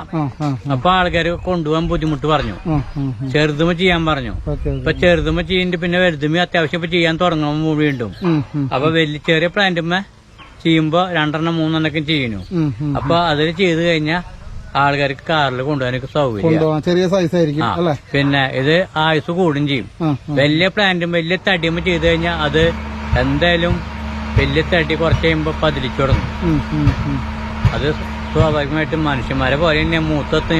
[SPEAKER 1] അപ്പൊ ആൾക്കാർ കൊണ്ടുപോകാൻ ബുദ്ധിമുട്ട് പറഞ്ഞു.
[SPEAKER 2] ആ
[SPEAKER 1] ചെയ്യാൻ പറഞ്ഞു. ഇപ്പൊ ചെറുതുമ ചെയ്യുന്നുണ്ട് പിന്നെ വലുതുമ്പോ അത്യാവശ്യം ഇപ്പൊ ചെയ്യാൻ തുടങ്ങുമ്പോ വീണ്ടും. അപ്പൊ വലിയ ചെറിയ പ്ലാന്റുമ ചെയ്യുമ്പോ രണ്ടെണ്ണം മൂന്നെണ്ണൊക്കെ ചെയ്യുന്നു. അപ്പൊ അതിൽ ചെയ്ത് കഴിഞ്ഞാൽ ആൾക്കാർക്ക് കാറിൽ കൊണ്ടുപോകാനൊക്കെ സൗകര്യം.
[SPEAKER 2] ചെറിയ സൈസ് ആയിരിക്കും അല്ലേ?
[SPEAKER 1] പിന്നെ ഇത് ആയുസ് കൂടും ചെയ്യും. വലിയ പ്ലാന്റും വലിയ തടിയുമ്പോ ചെയ്ത് കഴിഞ്ഞാൽ അത് എന്തായാലും വലിയ തട്ടി കുറച്ച് കഴിയുമ്പോ പതിലിച്ചു തുടങ്ങും. അത് സ്വാഭാവികമായിട്ടും മനുഷ്യന്മാരെ പോലെ തന്നെ മൂത്തത്ത്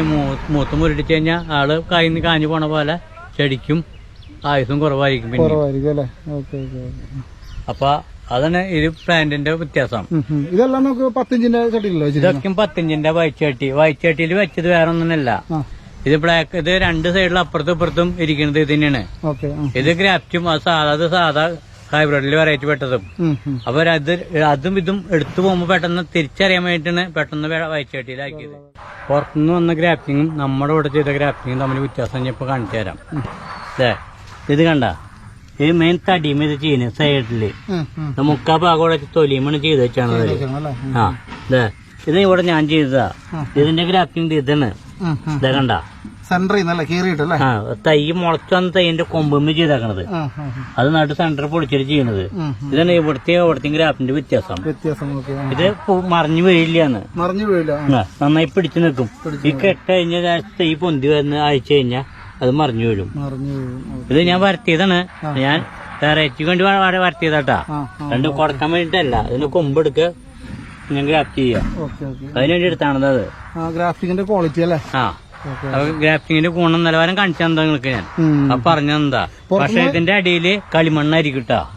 [SPEAKER 1] മൂത്ത് മുരടിച്ചു കഴിഞ്ഞാൽ ആൾ കൈന്ന് കാഞ്ഞു പോണ പോലെ ചെടിക്കും ആയുസും കുറവായിരിക്കും പിന്നെ അപ്പൊ അതാണ് ഇത് പ്ലാന്റിന്റെ വ്യത്യാസം.
[SPEAKER 2] ഇതെല്ലാം നമുക്ക് പത്തിഞ്ചിന്റെ ചട്ടിയിലോ
[SPEAKER 1] ഇതൊക്കെ പത്തിഞ്ചിന്റെ വയച്ചട്ടി വയച്ചട്ടിയിൽ വെച്ചത് വേറെ ഒന്നല്ല ഇത് ബ്ലാക്ക് ഇത് രണ്ട് സൈഡിലും അപ്പുറത്തും ഇപ്പുറത്തും ഇരിക്കുന്നത് ഇത് തന്നെയാണ്.
[SPEAKER 2] ഓക്കെ ആ.
[SPEAKER 1] ഇത് ഗ്രാഫ്റ്റും സാധാ സാധാ അത് സാധാ ഹൈബ്രിഡിൽ വെറൈറ്റി പെട്ടതും. അപ്പൊ അത് അതും ഇതും എടുത്തു പോകുമ്പോ പെട്ടെന്ന് തിരിച്ചറിയാൻ വേണ്ടിയിട്ടാണ് പെട്ടെന്ന് വയച്ചട്ടിയിലാക്കിയത് പുറത്തുനിന്ന് വന്ന ഗ്രാഫ്റ്റിങ്ങും നമ്മുടെ ഇവിടെ ചെയ്ത ഗ്രാഫ്റ്റിങ്ങും തമ്മിൽ വ്യത്യാസം ഞാൻ കാണിച്ചു തരാം. ദേ, ഇത് കണ്ട? ഈ മെയിൻ തടിയും ഇത് ചെയ്യുന്നത്. ഇത് മുക്കാ ഭാഗം ഇവിടെ തൊലിയുമാണ് ചെയ്ത് വെച്ചാണ്.
[SPEAKER 2] അല്ലേ
[SPEAKER 1] ആ ദേ, ഇത് ഇവിടെ ഞാൻ ചെയ്തതാ. ഇതിന്റെ ഗ്രാഫ്റ്റിംഗ് ഇതാണ്.
[SPEAKER 2] ഉം, ഉം.
[SPEAKER 1] ഇതാ
[SPEAKER 2] സെന്ററിൽ നിന്നല്ലേ കീറിയിട്ടല്ലേ?
[SPEAKER 1] ആ തൈ മുളച്ചു വന്ന തൈന്റെ കൊമ്പുമ്മ ചെയ്തേക്കണത്. അത് നട്ട് സെന്റർ പൊളിച്ചിട്ട് ചെയ്യണത്. ഇതാണ് ഇവിടുത്തെ ഇവിടുത്തെ ഗ്രാഫിന്റെ വ്യത്യാസം.
[SPEAKER 2] വ്യത്യാസം
[SPEAKER 1] ഇത് മറിഞ്ഞു വീഴില്ലാന്ന്
[SPEAKER 2] മറിഞ്ഞു വീഴില്ല
[SPEAKER 1] നന്നായി പിടിച്ചു നിൽക്കും. ഈ കെട്ട് കഴിഞ്ഞ തൈ പൊന്തി വരുന്ന അയച്ചു കഴിഞ്ഞാൽ അത് മറിഞ്ഞു വീഴും. ഇത് ഞാൻ വരത്തിയതാണ്. ഞാൻ വെറൈറ്റിക്ക് വേണ്ടി വരത്തിയതാട്ടാ. രണ്ട് കൊടുക്കാൻ വേണ്ടിട്ടല്ല. ഇതിന് കൊമ്പെടുക്കുക ഞാൻ ഗ്രാഫ്റ്റ് ചെയ്യാം. എടുത്താണത് അത്.
[SPEAKER 2] ഗ്രാഫിക്കിന്റെ ക്വാളിറ്റി അല്ലേ?
[SPEAKER 1] ആ. അപ്പൊ ഗ്രാഫ്റ്റിങ്ങിന്റെ ഗുണം നിലവാരം കാണിച്ചാ നിങ്ങൾക്ക് ഞാൻ. അപ്പൊ പറഞ്ഞെന്താ പക്ഷെ ഇതിന്റെ അടിയിൽ കളിമണ്ണായിരിക്കും കേട്ടാ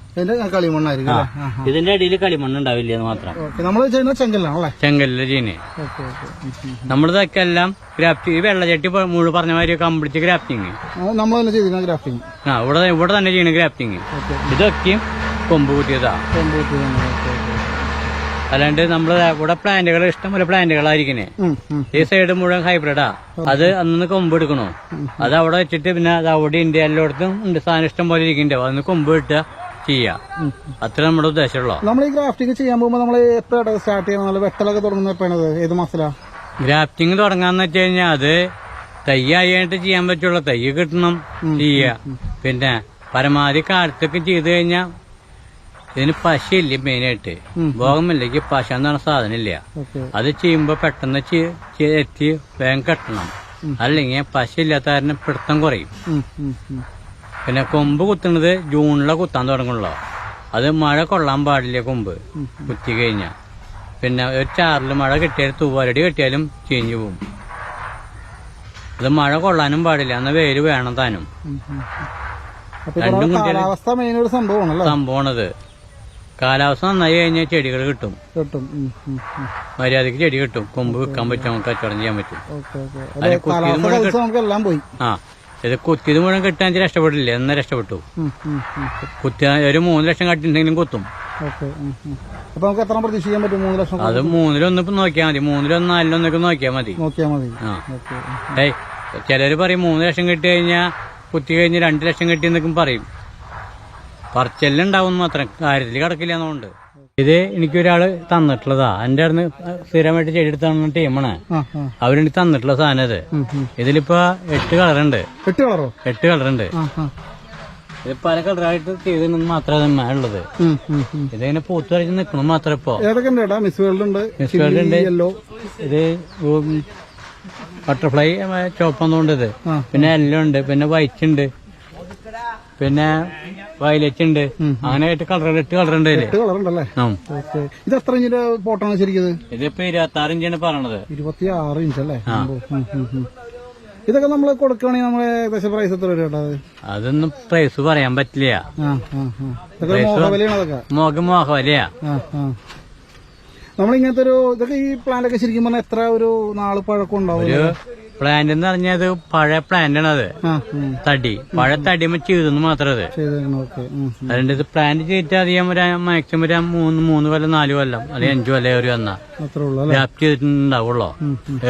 [SPEAKER 2] കളിമണ്ണായിരിക്കും.
[SPEAKER 1] ഇതിന്റെ അടിയിൽ കളിമണ്ണ് ഉണ്ടാവില്ല മാത്രം.
[SPEAKER 2] നമ്മൾ ചെയ്യുന്ന ചെങ്കല്ലാണല്ലേ?
[SPEAKER 1] ചെയ്യുന്നേ
[SPEAKER 2] ഉം, ഉം.
[SPEAKER 1] നമ്മളിതൊക്കെ എല്ലാം ഗ്രാഫ്റ്റ് ഈ വെള്ളച്ചട്ടി പ- മുഴുവൻ പറഞ്ഞ മാതിരി കംപ്ലീറ്റ് ഗ്രാഫ്റ്റിങ്
[SPEAKER 2] നമ്മൾ ചെയ്തിരുന്ന ഗ്രാഫിങ്.
[SPEAKER 1] ആ ഇവിടെ ഇവിടെ തന്നെ ചെയ്യുന്ന ഗ്രാഫ്റ്റിങ് ഇതൊക്കെയും കൊമ്പ് കൂട്ടിയതാ
[SPEAKER 2] കൊമ്പ് ചെയ്താണ്.
[SPEAKER 1] അല്ലാണ്ട് നമ്മൾ ഇവിടെ പ്ലാന്റുകൾ ഇഷ്ടംപോലെ പ്ലാന്റുകളായിരിക്കണേ. ഈ സൈഡ് മുഴുവൻ ഹൈബ്രിഡാ അത് അന്ന് കൊമ്പ് എടുക്കണോ? അത് അവിടെ വെച്ചിട്ട് പിന്നെ അത് അവിടെ ഇന്ത്യ എല്ലായിടത്തും ഉണ്ട് സാധനം ഇഷ്ടം പോലെ ഇരിക്കണ്ടോ അന്ന് കൊമ്പ് ചെയ്യാം. അത്ര നമ്മുടെ ഉദ്ദേശമുള്ളൂ.
[SPEAKER 2] നമ്മൾ ഈ ഗ്രാഫ്റ്റിംഗ് ചെയ്യാൻ പോകുമ്പോൾ നമ്മൾ എപ്പോഴാണ് സ്റ്റാർട്ട് ചെയ്യണം വെട്ടലൊക്കെ തുടങ്ങുന്നത് എപ്പോഴാണ് ഏത് മാസത്തിലാ?
[SPEAKER 1] ഗ്രാഫ്റ്റിംഗ് തുടങ്ങാന്ന് വെച്ച് കഴിഞ്ഞാൽ അത് തയ്യായിട്ട് ചെയ്യാൻ പറ്റുള്ള. തയ്യ് കിട്ടണം ചെയ്യുക പിന്നെ പരമാവധി കാലത്തൊക്കെ ചെയ്ത് കഴിഞ്ഞാൽ ഇതിന് പശയില്ല മെയിനായിട്ട്. ഭോഗമില്ലെങ്കിൽ പശ എന്നാണ് സാധനം ഇല്ല അത് ചെയ്യുമ്പോ പെട്ടെന്ന് എത്തി വേഗം കെട്ടണം. അല്ലെങ്കിൽ പശ ഇല്ലാത്ത കാരണം പിടുത്തം കുറയും. പിന്നെ കൊമ്പ് കുത്തുന്നത് ജൂണിലെ കുത്താൻ തുടങ്ങുള്ളൂ. അത് മഴ കൊള്ളാൻ പാടില്ല കൊമ്പ് കുത്തി കഴിഞ്ഞാൽ പിന്നെ ഒരു ചാറിൽ മഴ കിട്ടിയാലും തൂവാലടി കിട്ടിയാലും ചീഞ്ഞു പോകും അത് മഴ കൊള്ളാനും പാടില്ല എന്നാൽ വേര് വേണം താനും. രണ്ടും സംഭവമാണത്. കാലാവസ്ഥ നന്നായി കഴിഞ്ഞാൽ ചെടികൾ കിട്ടും.
[SPEAKER 2] കിട്ടും.
[SPEAKER 1] മര്യാദയ്ക്ക് ചെടി കിട്ടും. കൊമ്പ് വിൽക്കാൻ പറ്റും നമുക്ക് കച്ചവടം ചെയ്യാൻ പറ്റും. മുഴുവൻ
[SPEAKER 2] പോയി.
[SPEAKER 1] ആ ഇത് കുത്തിയത് മുഴുവൻ കിട്ടാൻ രക്ഷപ്പെട്ടില്ല എന്നാ രക്ഷപ്പെട്ടു. കുത്തിയ ഒരു മൂന്ന് ലക്ഷം കട്ടിണ്ടെങ്കിലും കുത്തും.
[SPEAKER 2] അപ്പൊ നമുക്ക് എത്ര പ്രതീക്ഷിക്കാൻ പറ്റും മൂന്ന് ലക്ഷം
[SPEAKER 1] അത് മൂന്നിലൊന്ന് ഇപ്പൊ നോക്കിയാൽ മതി. മൂന്നിലൊന്ന് നാലിലൊന്നൊക്കെ നോക്കിയാൽ മതി.
[SPEAKER 2] നോക്കിയാൽ മതി.
[SPEAKER 1] ഏയ് ചിലര് പറയും മൂന്ന് ലക്ഷം കിട്ടി കഴിഞ്ഞാൽ കുത്തി കഴിഞ്ഞ് രണ്ട് ലക്ഷം കിട്ടി എന്നൊക്കെ പറയും. പറച്ചെല്ലുണ്ടാവും മാത്രം. കാര്യത്തിൽ കിടക്കില്ല എന്നുകൊണ്ട് ഇത് എനിക്കൊരാൾ തന്നിട്ടുള്ളതാ. എന്റെ അടുന്ന് സ്ഥിരമായിട്ട് ചെടി എടുത്ത് തന്ന ടീമാണ് അവരെനിക്ക് തന്നിട്ടുള്ള സാധനം ഇത്.
[SPEAKER 2] ഉം.
[SPEAKER 1] ഇതിലിപ്പോ എട്ട് കളറുണ്ട്.
[SPEAKER 2] എട്ട് കളറോ?
[SPEAKER 1] എട്ട് കളറുണ്ട്. ഇത് പല കളറായിട്ട് ചെയ്തെന്ന് മാത്രമേ ഉള്ളത്. ഇതിങ്ങനെ പൂത്ത് വരച്ച് നിൽക്കണം മാത്രം ഇപ്പോ.
[SPEAKER 2] ഏതൊക്കെ ഉണ്ട് ഏട്ടാ? മിസ് വേൾഡ് ഉണ്ട്
[SPEAKER 1] മിസ് വേൾഡ് ഉണ്ട്.
[SPEAKER 2] യെല്ലോ
[SPEAKER 1] ഇത് ബട്ടർഫ്ലൈ ചോപ്പന്നുകൊണ്ട് ഇത്. പിന്നെ എല്ലാം ഉണ്ട് പിന്നെ വൈറ്റ് ഉണ്ട്. പിന്നെ വയലറ്റ് ഉണ്ട് അങ്ങനെ എട്ട് കളർ എട്ട് കളർ ഉണ്ട്
[SPEAKER 2] എട്ട് കളർ ഉണ്ടല്ലേ? ഇത് എത്ര ഇഞ്ചിന്റെ ഫോട്ടോ ശരിക്കും
[SPEAKER 1] ഇതിപ്പോ ഇരുപത്തി ആറ് ഇഞ്ചാണ് പറയണത്.
[SPEAKER 2] ഇരുപത്തി ആറ് ഇഞ്ച് അല്ലേ. ഇതൊക്കെ നമ്മൾ കൊടുക്കുകയാണെങ്കിൽ നമ്മളെ ഏകദേശം പ്രൈസ് എത്ര വരും
[SPEAKER 1] അതൊന്നും പ്രൈസ് പറയാൻ പറ്റില്ല.
[SPEAKER 2] മോഹ ആ ആ. ഇതൊക്കെ മോഹവിലയാണ് അതൊക്കെ.
[SPEAKER 1] മോഹം മോഹമല്ലയാ
[SPEAKER 2] ആ ആ. നമ്മളിങ്ങനത്തെ ഒരു ഇതൊക്കെ ഈ പ്ലാന്റൊക്കെ ശരിക്കും പറഞ്ഞാൽ എത്ര ഒരു നാൾ പഴക്കം ഉണ്ടാവും
[SPEAKER 1] പ്ലാന്റ് എന്ന് പറഞ്ഞത് പഴയ പ്ലാന്റ് ആണ് അത് തടി. പഴയ തടിമ ചെയ്തെന്ന് മാത്രം അത്. അതുകൊണ്ട് ഇത് പ്ലാന്റ് ചെയ്തിട്ട് അധികം ഒരു മാക്സിമം ഒരു മൂന്ന് മൂന്ന് കൊല്ലം നാല് കൊല്ലം അല്ലെങ്കിൽ അഞ്ചു കൊല്ലം ഏറി വന്നാ. വ്യാപ്തി ചെയ്തിട്ടുണ്ടാവുള്ളോ.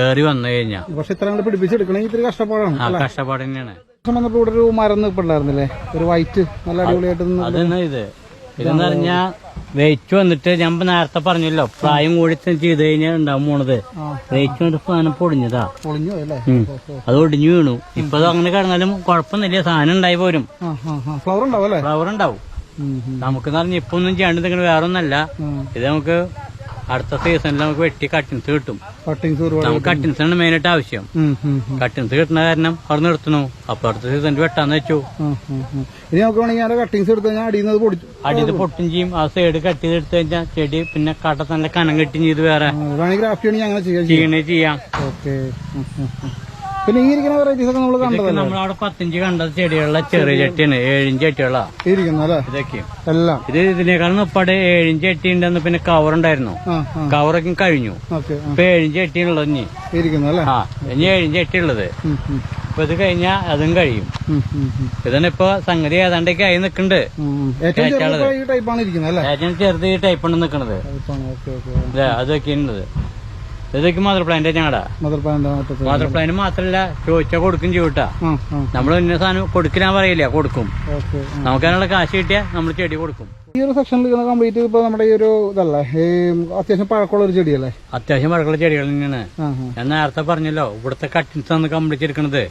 [SPEAKER 1] ഏറി വന്നു കഴിഞ്ഞാൽ
[SPEAKER 2] പക്ഷെ ഇത്ര അങ്ങോട്ട് പിടിപ്പിച്ചെടുക്കണമെങ്കിൽ ഇത്തിരി കഷ്ടപ്പാടാണ്
[SPEAKER 1] കഷ്ടപ്പാട് തന്നെയാണ്.
[SPEAKER 2] വന്നപ്പോ ഇവിടെ ഒരു മരം നിൽപ്പുണ്ടായിരുന്നില്ലേ ഒരു വൈറ്റ് നല്ല അടിപൊളിയായിട്ട്
[SPEAKER 1] അതെന്നാ ഇത്? ഇതെന്ന് പറഞ്ഞാ വെയിറ്റ് വന്നിട്ട് ഞാൻ നേരത്തെ പറഞ്ഞല്ലോ പ്രായം കൂടി ചെയ്ത് കഴിഞ്ഞാൽ ഉണ്ടാവും പോണത്. വെയിറ്റ് വന്നിട്ട് സാധനം പൊടിഞ്ഞതാ. അത് ഒടിഞ്ഞു വീണു. ഇപ്പൊ അങ്ങനെ കിടന്നാലും കുഴപ്പമൊന്നുമില്ല സാധനം ഉണ്ടായി പോരും.
[SPEAKER 2] ഫ്ലവർ ഉണ്ടാവും
[SPEAKER 1] ഫ്ലവർ ഉണ്ടാവും. നമുക്ക് പറഞ്ഞ ഇപ്പൊ ഒന്നും ചെയ്യാണ്ട് വേറെ ഒന്നല്ല ഇത് നമുക്ക് അടുത്ത സീസണിൽ നമുക്ക് വെട്ടി കട്ടിൻസ് കിട്ടും.
[SPEAKER 2] ഒരുപാട്
[SPEAKER 1] നമുക്ക് കട്ടിൻസ് ആണ് മെയിനായിട്ട് ആവശ്യം.
[SPEAKER 2] കട്ടിങ്.
[SPEAKER 1] കട്ടിൻസ് കിട്ടുന്ന കാരണം അവിടെ നിർത്തണു അപ്പൊ അടുത്ത സീസണിൽ വെട്ടാന്ന് വെച്ചു.
[SPEAKER 2] ഇനി നമുക്ക് വേണമെങ്കിൽ അതിന്റെ കട്ടിങ്സ് എടുത്ത് കഴിഞ്ഞാൽ അടിയുന്നത് പൊടിച്ചു
[SPEAKER 1] അടിയത് പൊട്ടും ചെയ്യും. ആ സൈഡ് കട്ട് ചെയ്തെടുത്ത് കഴിഞ്ഞാൽ ചെടി പിന്നെ കട്ട നല്ല കനം കെട്ടി ചെയ്ത് വേറെ.
[SPEAKER 2] ഗ്രാഫ്റ്റ് അങ്ങനെ ചെയ്യാം
[SPEAKER 1] ചെയ്യണേ ചെയ്യാം.
[SPEAKER 2] ഓക്കെ പിന്നെ ഈ ഇരിക്കുന്ന വെറൈറ്റീസ് ഒക്കെ നമ്മൾ കണ്ടതല്ലേ?
[SPEAKER 1] നമ്മളവിടെ പത്തിഞ്ച് കണ്ട ചെടികളുടെ ചെറിയ ചട്ടിയാണ്. ഏഴിഞ്ച് ചട്ടികളാ.
[SPEAKER 2] ഇരിക്കുന്ന അല്ലേ?
[SPEAKER 1] ഇതൊക്കെ.
[SPEAKER 2] എല്ലാം.
[SPEAKER 1] ഇത് ഇതിനേക്കാൾ മുപ്പാട് ഏഴിഞ്ച് ചട്ടി ഉണ്ടെന്ന് പിന്നെ കവർ ഉണ്ടായിരുന്നു. കവറൊക്കെ കഴിഞ്ഞു. ഇപ്പൊ ഏഴിഞ്ച് ചട്ടിയുള്ളത് ഇനി.
[SPEAKER 2] ഈ അല്ലേ?
[SPEAKER 1] ആ ഇനി ഏഴിഞ്ച് ചട്ടി ഉള്ളത്
[SPEAKER 2] ഉം,
[SPEAKER 1] ഇത് കഴിഞ്ഞാ അതും കഴിയും.
[SPEAKER 2] ഇതന്നെ.
[SPEAKER 1] ഇതാണ് ഇപ്പൊ സംഗതി ഏതാണ്ടൊക്കെ ആയി
[SPEAKER 2] നിക്കണ്ട്. ഏറ്റവും ചെറുത് ഈ ടൈപ്പാണ് ഇരിക്കുന്നത്
[SPEAKER 1] ചെറുത് ഈ ടൈപ്പാണ് നിൽക്കുന്നത്
[SPEAKER 2] ടൈപ്പാണ്
[SPEAKER 1] ഇതൊക്കെ മദർ പ്ലാന്റ് ഞങ്ങളുടെ
[SPEAKER 2] മദർ പ്ലാന്റ്
[SPEAKER 1] മദർ പ്ലാന്റ് മാത്രല്ല ചോദിച്ചാൽ കൊടുക്കും ചെയ്യൂട്ടാ നമ്മൾ ഇന്ന സാധനം കൊടുക്കാൻ പറയില്ല കൊടുക്കും. നമുക്കതിനുള്ള കാശ് കിട്ടിയാൽ നമ്മൾ ചെടി കൊടുക്കും.
[SPEAKER 2] ഈ ഒരു സെക്ഷനിൽ കംപ്ലീറ്റ് ഇപ്പൊ നമ്മുടെ ഈ ഒരു ഇതല്ലേ ഈ അത്യാവശ്യം പഴക്കമുള്ള ഒരു ചെടിയല്ലേ?
[SPEAKER 1] അത്യാവശ്യം പഴക്കുള്ള ചെടികൾ തന്നെയാണ്. ഞാൻ നേരത്തെ പറഞ്ഞല്ലോ ഇവിടുത്തെ കട്ടിൻസ് ആണ് കംപ്ലീറ്റ് എടുക്കണത്.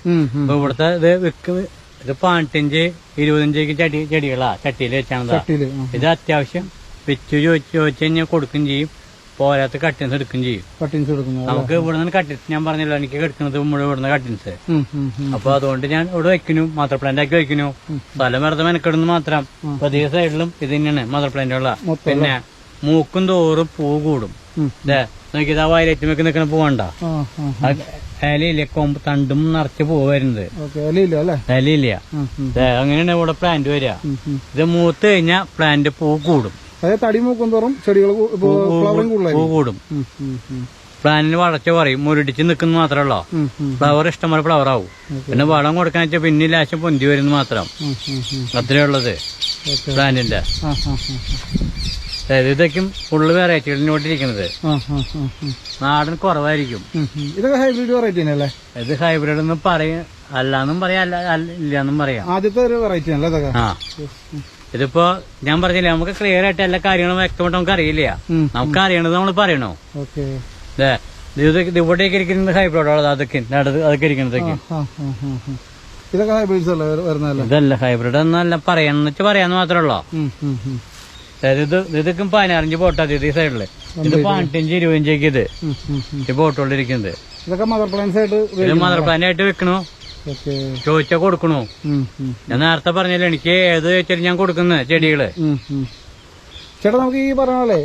[SPEAKER 1] അപ്പൊ ഇവിടുത്തെ ഇത് വിക്ക് ഇത് പതിനെട്ടഞ്ച് ഇരുപത്തഞ്ച് ചെടി ചെടികളാ ചട്ടിയിൽ വെച്ചാണ്
[SPEAKER 2] ചട്ടിയിൽ
[SPEAKER 1] ഇത് അത്യാവശ്യം വെച്ച് ചോദിച്ചു ചോദിച്ചു കഴിഞ്ഞാൽ കൊടുക്കുകയും ചെയ്യും. പോരാത്ത കട്ടിൻസ് എടുക്കും ചെയ്യും.
[SPEAKER 2] എടുക്കുന്നത്
[SPEAKER 1] നമുക്ക് ഇവിടെ നിന്ന് കട്ടിൻസ് ഞാൻ പറഞ്ഞല്ലോ എനിക്ക് എടുക്കുന്നത് ഇവിടുന്ന് കട്ടിൻസ്. അപ്പൊ അതുകൊണ്ട് ഞാൻ ഇവിടെ വെക്കുന്നു മദർ പ്ലാന്റ് ആക്കി വെക്കുന്നു. സ്ഥലം വെറുതെ മെനക്കെടുന്നു മാത്രം. പതിയ സൈഡിലും ഇത് തന്നെയാണ് മദർ പ്ലാന്റുള്ള പിന്നെ മൂക്കും തോറും പൂ കൂടും. നോക്കിയത് ആ വയലറ്റ് വെക്ക് നിൽക്കുന്ന പൂവണ്ട ഇലയില്ല കൊമ്പ് തണ്ടും നിറച്ച് പൂ വരുന്നത്. ഇലയില്ല അങ്ങനെയാണ് ഇവിടെ പ്ലാന്റ് വരിക. ഇത് മൂത്ത് കഴിഞ്ഞാൽ പ്ലാന്റ് പൂ കൂടും.
[SPEAKER 2] അതായത് തടി മൂക്കും തോറും ചെടികൾ ഫ്ലവറിങ് കൂടുതലായി
[SPEAKER 1] കൂടും. പ്ലാനിന് വളർച്ച പറയും മുരടിച്ച് നിൽക്കുന്ന മാത്രമല്ലോ. ഫ്ലവർ ഇഷ്ടംപോലെ ഫ്ലവർ ആവും. പിന്നെ വളം കൊടുക്കാൻ വെച്ചാൽ പിന്നെ ലാശം പൊന്തി വരുന്ന മാത്രം. അത്രേ ഉള്ളത്
[SPEAKER 2] പ്ലാനിന്റെ
[SPEAKER 1] അതായത് ഇതൊക്കെയും ഫുള്ള് വെറൈറ്റികളിനോട്ടിരിക്കുന്നത്. നാടൻ കുറവായിരിക്കും.
[SPEAKER 2] ഇതൊക്കെ ഹൈബ്രിഡ് വെറൈറ്റി അല്ലേ
[SPEAKER 1] ഇത് ഹൈബ്രിഡ് എന്ന് പറയും അല്ലാന്നും പറയാം അല്ല ഇല്ലാന്നും പറയാം.
[SPEAKER 2] ആദ്യത്തെ ഒരു വെറൈറ്റി ആണല്ലേ ഇതൊക്കെ.
[SPEAKER 1] ഇതിപ്പോ ഞാൻ പറഞ്ഞില്ലേ നമുക്ക് ക്ലിയർ ആയിട്ട് എല്ലാ കാര്യങ്ങളും വ്യക്തമായിട്ട് നമുക്ക് അറിയില്ല. നമുക്ക് അറിയണത് നമ്മൾ പറയണോ? ഇവിടേക്ക് ഇരിക്കുന്നത് ഹൈബ്രിഡ് അതൊക്കെ അതൊക്കെ.
[SPEAKER 2] ഇതൊക്കെ ഹൈബ്രിഡ്സ് അല്ലേ? വരുന്നതല്ലേ?
[SPEAKER 1] ഇതല്ല ഹൈബ്രിഡ് എന്നല്ല പറയാന്ന് വെച്ചാൽ പറയാന്ന് മാത്രമേ ഉള്ളൂ ഇത് ഇതൊക്കെ പതിനാറഞ്ച് ബോട്ടാ ഇത് ഈ സൈഡിൽ ഇത് പതിനെട്ടഞ്ച് ഇരുപത്തഞ്ചേക്ക് ഇത്. ഈ ബോട്ടുകൊണ്ടിരിക്കുന്നത്
[SPEAKER 2] ഇതൊക്കെ മദർ പ്ലാന്റ്സ് ആയിട്ട്
[SPEAKER 1] മദർ പ്ലാന്റ് ആയിട്ട് വെക്കണു? ചോദിച്ചാ കൊടുക്കണു? ഞാൻ നേരത്തെ പറഞ്ഞല്ലോ എനിക്ക് ഏത് ചോദിച്ചാലും ഞാൻ കൊടുക്കുന്ന ചെടികൾ?
[SPEAKER 2] ചേട്ടാ നമുക്ക് ഈ പറഞ്ഞ പോലെ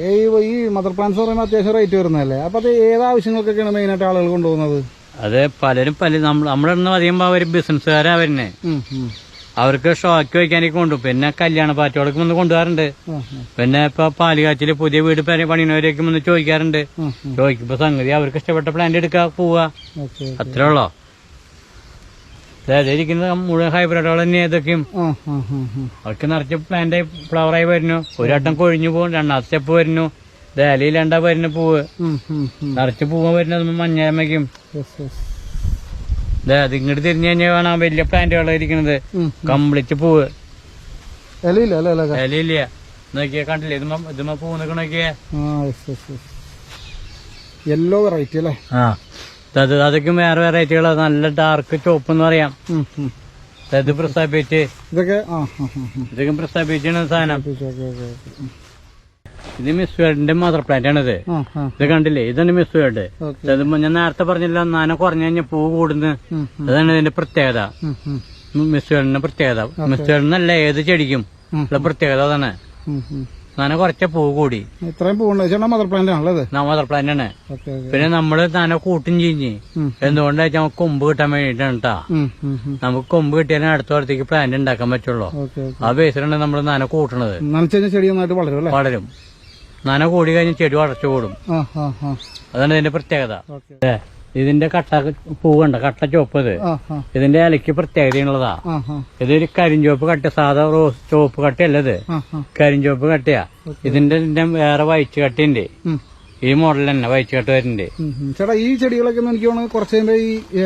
[SPEAKER 2] ഈ മദർ പ്ലാന്റ്സ് പറയുമ്പോൾ അത്യാവശ്യം റേറ്റ് വരുന്നതല്ലേ? അപ്പൊ അത് ഏത് ആവശ്യങ്ങൾക്കൊക്കെയാണ് മെയിൻ ആയിട്ട് ആളുകൾ കൊണ്ടുപോകുന്നത്?
[SPEAKER 1] അത് പലരും പല നമ്മൾ അധികം അവർ ബിസിനസ്സുകാരാ വരുന്നേ.
[SPEAKER 2] ഉം, ഉം.
[SPEAKER 1] അവർക്ക് ഷോക്ക് വയ്ക്കാനൊക്കെ കൊണ്ടു. പിന്നെ കല്യാണ പാർട്ടികൾക്ക് വന്ന് കൊണ്ടുപോകാറുണ്ട് പിന്നെ ഇപ്പൊ പാലുകാച്ചിൽ പുതിയ വീട് പണി- പണിയുന്നവരേക്ക് വന്ന് ചോദിക്കാറുണ്ട്. ചോദിക്കുമ്പോ സംഗതി അവർക്ക് ഇഷ്ടപ്പെട്ട പ്ലാന്റ് എടുക്കുക പോവുക അത്രേ ഉള്ളോ? ഇരിക്കുന്നത് മുഴുവൻ ഹൈബ്രിഡുകൾ തന്നെ
[SPEAKER 2] ഏതൊക്കെയും.
[SPEAKER 1] അവർക്ക് നിറച്ച് പ്ലാന്റ് ഫ്ലവറായി വരുന്നു. ഒരു വട്ടം കൊഴിഞ്ഞു പോകും രണ്ടാമത്തെ സ്റ്റെപ്പ് വരുന്നു. ദാലിയിൽ രണ്ടാ വരുന്ന പൂവ്. നിറച്ച് പൂവ് വരുന്നത്. അത് ഇങ്ങോട്ട് തിരിഞ്ഞു കഴിഞ്ഞാൽ വേണം വലിയ പ്ലാന്റുകളാണ് ഇരിക്കുന്നത്. കംപ്ലീറ്റ് പൂവ്.
[SPEAKER 2] ഇലയില്ല
[SPEAKER 1] നോക്കിയാ കണ്ടില്ലേ? ഇതുമ്മ ഇതുമ്മ പൂ
[SPEAKER 2] യെസ് യെല്ലോ വെറൈറ്റി അല്ലേ?
[SPEAKER 1] ആ. അത് അതൊക്കെ വേറെ വെറൈറ്റികളാ നല്ല ഡാർക്ക് ചോപ്പ് എന്ന് പറയാം. ഇത് പ്രസ്താപിച്ച്
[SPEAKER 2] ഇതൊക്കെ.
[SPEAKER 1] ഇതൊക്കെ പ്രസ്ഥാപിച്ചാണ് സാധനം. ഇത് മിസ് വേൾഡിന്റെ മദർ പ്ലാന്റ് ആണിത് ഇത്. കണ്ടില്ലേ? ഇതാണ് മിസ് വേൾഡ് അത് ഞാൻ നേരത്തെ പറഞ്ഞില്ല നാന കുറഞ്ഞു കഴിഞ്ഞാൽ പൂ കൂടുന്നു. അതാണ് ഇതിന്റെ പ്രത്യേകത. മിസ് വേൾഡിന്റെ പ്രത്യേകത. മിസ് വേൾഡിനല്ല ഏത് ചെടിക്കും ഉള്ള പ്രത്യേകത അതാണ്. നാന കുറച്ച പൂ കൂടി.
[SPEAKER 2] ഇത്രയും ചേട്ടാ മദർ പ്ലാന്റ് ആണല്ലോ
[SPEAKER 1] മദർ പ്ലാന്റ് ആണ്. പിന്നെ നമ്മൾ നന കൂട്ടും ചെയ്ഞ്ഞ് എന്തുകൊണ്ട് നമുക്ക് കൊമ്പ് കിട്ടാൻ വേണ്ടിട്ടാണ് കേട്ടാ. നമുക്ക് കൊമ്പ് കിട്ടിയാലേ അടുത്ത വർത്തേക്ക് പ്ലാന്റ് ഉണ്ടാക്കാൻ പറ്റുള്ളൂ. ആ ബേസിലാണ് നമ്മൾ നന കൂട്ടണത്.
[SPEAKER 2] ചെടി നന്നായിട്ട് വളരും
[SPEAKER 1] വളരും. നന കൂടി കഴിഞ്ഞ് ചെടി വളർച്ച കൂടും. അതാണ് ഇതിന്റെ പ്രത്യേകത. ഇതിന്റെ കട്ട പൂവുണ്ട് കട്ട ചുവപ്പത്. ഇതിന്റെ ഇലയ്ക്ക് പ്രത്യേകതയുള്ളതാ. ഇതൊരു കരിഞ്ചുവപ്പ് കട്ട സാധാ റോസ് ചുവപ്പ് കട്ടയല്ല ഇത്. കരിഞ്ചുവപ്പ് കട്ടയാ. ഇതിന്റെ വേറെ വൈറ്റ് കട്ടയുണ്ട്. ഈ മോഡൽ തന്നെ വൈറ്റ് കട്ട വരുന്നുണ്ട്.
[SPEAKER 2] ചേട്ടാ ഈ ചെടികളൊക്കെ എനിക്ക് തോന്നുന്നു കുറച്ച് കഴിയുമ്പോ ഈ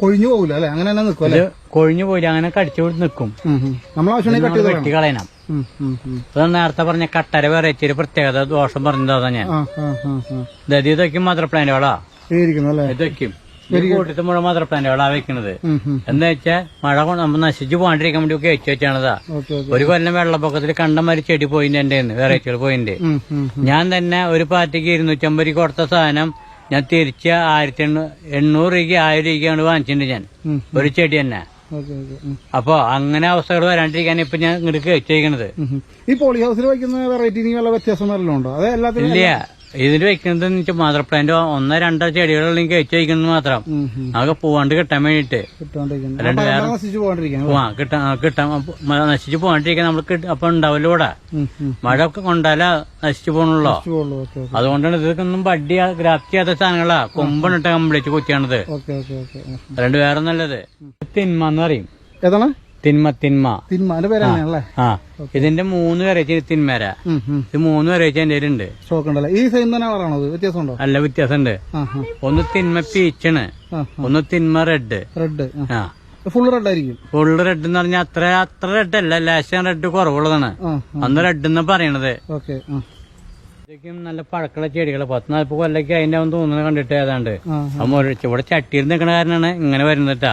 [SPEAKER 2] കൊഴിഞ്ഞു പോകില്ല അല്ലെ? അങ്ങനെ തന്നെ നിൽക്കും അല്ലെ?
[SPEAKER 1] ഇത് കൊഴിഞ്ഞു പോയി അങ്ങനെ കടിച്ചു നിൽക്കും
[SPEAKER 2] ചെയ്ത്
[SPEAKER 1] വെട്ടി കളയണം. അതാണ് നേരത്തെ പറഞ്ഞ കട്ടര വെറൈറ്റി പ്രത്യേകത ദോഷം പറഞ്ഞതാ ഞാൻ. ദതി ഇതൊക്കെ മദർ പ്ലാന്റുകളാ
[SPEAKER 2] ഈ ഇരിക്കുന്നു അല്ലേ?
[SPEAKER 1] ഇതൊക്കെയും. വെക്കുന്നത് പ്ലാന്റുകളാ വെക്കണത്
[SPEAKER 2] ഉം, ഉം.
[SPEAKER 1] എന്താ വെച്ചാൽ മഴ നമ്മൾ നശിച്ചു പോകാണ്ടിരിക്കാൻ വേണ്ടി ഒക്കെ വെച്ച് വെച്ചാണതാ. ഒരു കൊല്ലം വെള്ളപ്പൊക്കത്തിൽ കണ്ടമാരി ചെടി പോയിന്റ് എന്റെ വെറൈറ്റികൾ പോയിന്റ്.
[SPEAKER 2] ഉം, ഉം, ഉം.
[SPEAKER 1] ഞാൻ തന്നെ ഒരു പാർട്ടിക്ക് ഇരുന്നൂറ്റമ്പത് കൊടുത്ത സാധനം ഞാൻ തിരിച്ച് ആയിരത്തി എണ്ണൂ- എണ്ണൂറ് രൂപയ്ക്ക് ആയിരം രൂപയ്ക്കാണ് വാങ്ങിച്ചിട്ടുണ്ട് ഞാൻ. ഒരു ചെടി തന്നെ. അപ്പൊ അങ്ങനെ അവസ്ഥകൾ വരാണ്ടിരിക്കാൻ ഇപ്പൊ ഞാൻ ഇങ്ങോട്ട് വെച്ചേക്കണത്.
[SPEAKER 2] ഈ പോളി ഹൗസിൽ വയ്ക്കുന്ന വെറൈറ്റി വ്യത്യാസം വല്ലതും ഉണ്ടോ? അത് എല്ലാത്തിനും
[SPEAKER 1] ഇല്ല. ഇതിൽ വെക്കുന്നത് വെച്ചാൽ മദർ പ്ലാന്റ് ഒന്നോ രണ്ടോ ചെടികളുണ്ടെങ്കിൽ കഴിച്ചു വയ്ക്കുന്നത് മാത്രം. ആകെ പോവാണ്ട് കിട്ടാൻ വേണ്ടിട്ട്. കിട്ടാൻ നശിച്ചു പോകാണ്ടിരിക്കാൻ നമ്മൾ അപ്പൊ ഉണ്ടാവില്ല ഇവിടെ. മഴ ഒക്കെ കൊണ്ടാല നശിച്ചു
[SPEAKER 2] പോകണല്ലോ
[SPEAKER 1] അതുകൊണ്ടാണ് ഇതൊക്കെ ഒന്നും ബഡ്ഡി ഗ്രാഫ്റ്റ് ചെയ്യാത്ത സാധനങ്ങളാ. കൊമ്പണിട്ട് കംപ്ലീറ്റ് കുത്തിയാണത്. രണ്ട് വേറെ നല്ലത് തിന്മ എന്ന് പറയും.
[SPEAKER 2] ഏതാണ്?
[SPEAKER 1] തിന്മ തിന്മ.
[SPEAKER 2] തിന്മ അതിന്റെ പേരാണല്ലേ
[SPEAKER 1] ആ ഇതിന്റെ മൂന്ന് വെറൈറ്റി തിന്മേര. ഇത് മൂന്ന് വെറൈറ്റി എന്റെ ഉണ്ട്
[SPEAKER 2] സ്റ്റോക്ക് ഉണ്ടല്ലേ? ഈ സെയിം തന്നെ കളറാണോ വ്യത്യാസം ഉണ്ടോ
[SPEAKER 1] അല്ല വ്യത്യാസമുണ്ട്.
[SPEAKER 2] ആ ആ.
[SPEAKER 1] ഒന്ന് തിന്മ പീച്ചാണ് ഒന്ന് തിന്മ റെഡ്
[SPEAKER 2] റെഡ്
[SPEAKER 1] ആ.
[SPEAKER 2] ഫുൾ റെഡ് ആയിരിക്കും.
[SPEAKER 1] ഫുൾ റെഡ് എന്ന് പറഞ്ഞാൽ അത്ര അത്ര റെഡ് അല്ല. ലേശം റെഡ് കുറവുള്ളതാണ്. അന്ന് റെഡ് എന്ന് പറയണത്.
[SPEAKER 2] ഓക്കെ
[SPEAKER 1] ഇതൊക്കെയും നല്ല പഴക്കള ചെടികൾ പത്ത് നാൽപ്പത് കൊല്ലൊക്കെ അതിന്റെ അവൻ തോന്നുന്നത് കണ്ടിട്ട് ഏതാണ്ട്. അപ്പൊ ഇവിടെ ചട്ടിയിൽ നിൽക്കണ കാരണമാണ് ഇങ്ങനെ വരുന്നിട്ടാ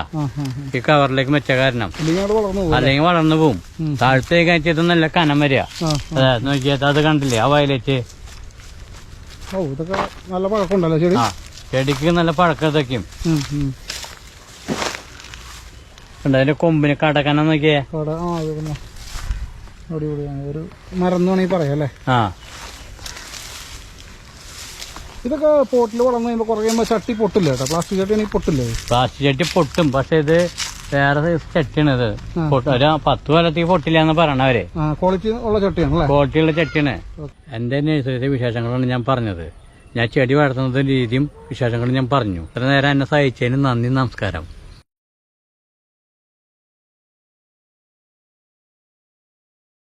[SPEAKER 1] ഈ കവറിലേക്ക് മെച്ച കാരണം. അല്ലെങ്കിൽ വളർന്നു പോവും. താഴത്തേക്ക് അയച്ചത് നല്ല കനം വരിക.
[SPEAKER 2] അതായത്
[SPEAKER 1] അതെ നോക്കിയത് അത് കണ്ടില്ലേ? ആ വയലറ്റ്.
[SPEAKER 2] നല്ല പഴക്കമുണ്ടല്ലോ ചെടി?
[SPEAKER 1] ചെടിക്ക് നല്ല പഴക്കം ഇതൊക്കെയും.
[SPEAKER 2] ഉം, ഉം.
[SPEAKER 1] ഉണ്ട് അതിന്റെ കൊമ്പിന് കടക്കനം നോക്കിയേ?
[SPEAKER 2] ഒരു മരം എന്ന് വേണമെങ്കിൽ പറയാം അല്ലേ?
[SPEAKER 1] ആ.
[SPEAKER 2] ഇതൊക്കെ പോട്ടിൽ വളർന്നു കഴിയുമ്പോൾ കുറേ കഴിയുമ്പോൾ ചട്ടി പൊട്ടില്ല കേട്ടോ. പ്ലാസ്റ്റിക് ചട്ടി ആണെങ്കിൽ പൊട്ടില്ലേ?
[SPEAKER 1] പ്ലാസ്റ്റിക് ചട്ടി പൊട്ടും. പക്ഷേ ഇത് വേറെ ഇത്. ഒരു പത്ത് കൊല്ലത്തേക്ക് പൊട്ടില്ല എന്ന് പറയണവര്
[SPEAKER 2] ക്വാളിറ്റി ഉള്ള ചട്ടിയാണ് അല്ലേ?
[SPEAKER 1] ക്വാളിറ്റിയുള്ള ചട്ടിയാണ്. എന്റെ നഴ്സറിയിലെ വിശേഷങ്ങളാണ് ഞാൻ പറഞ്ഞത്. ഞാൻ ചെടി വളർത്തുന്നത് രീതിയും വിശേഷങ്ങളും ഞാൻ പറഞ്ഞു. ഇത്ര നേരം എന്നെ സഹായിച്ചതിന് നന്ദി നമസ്കാരം.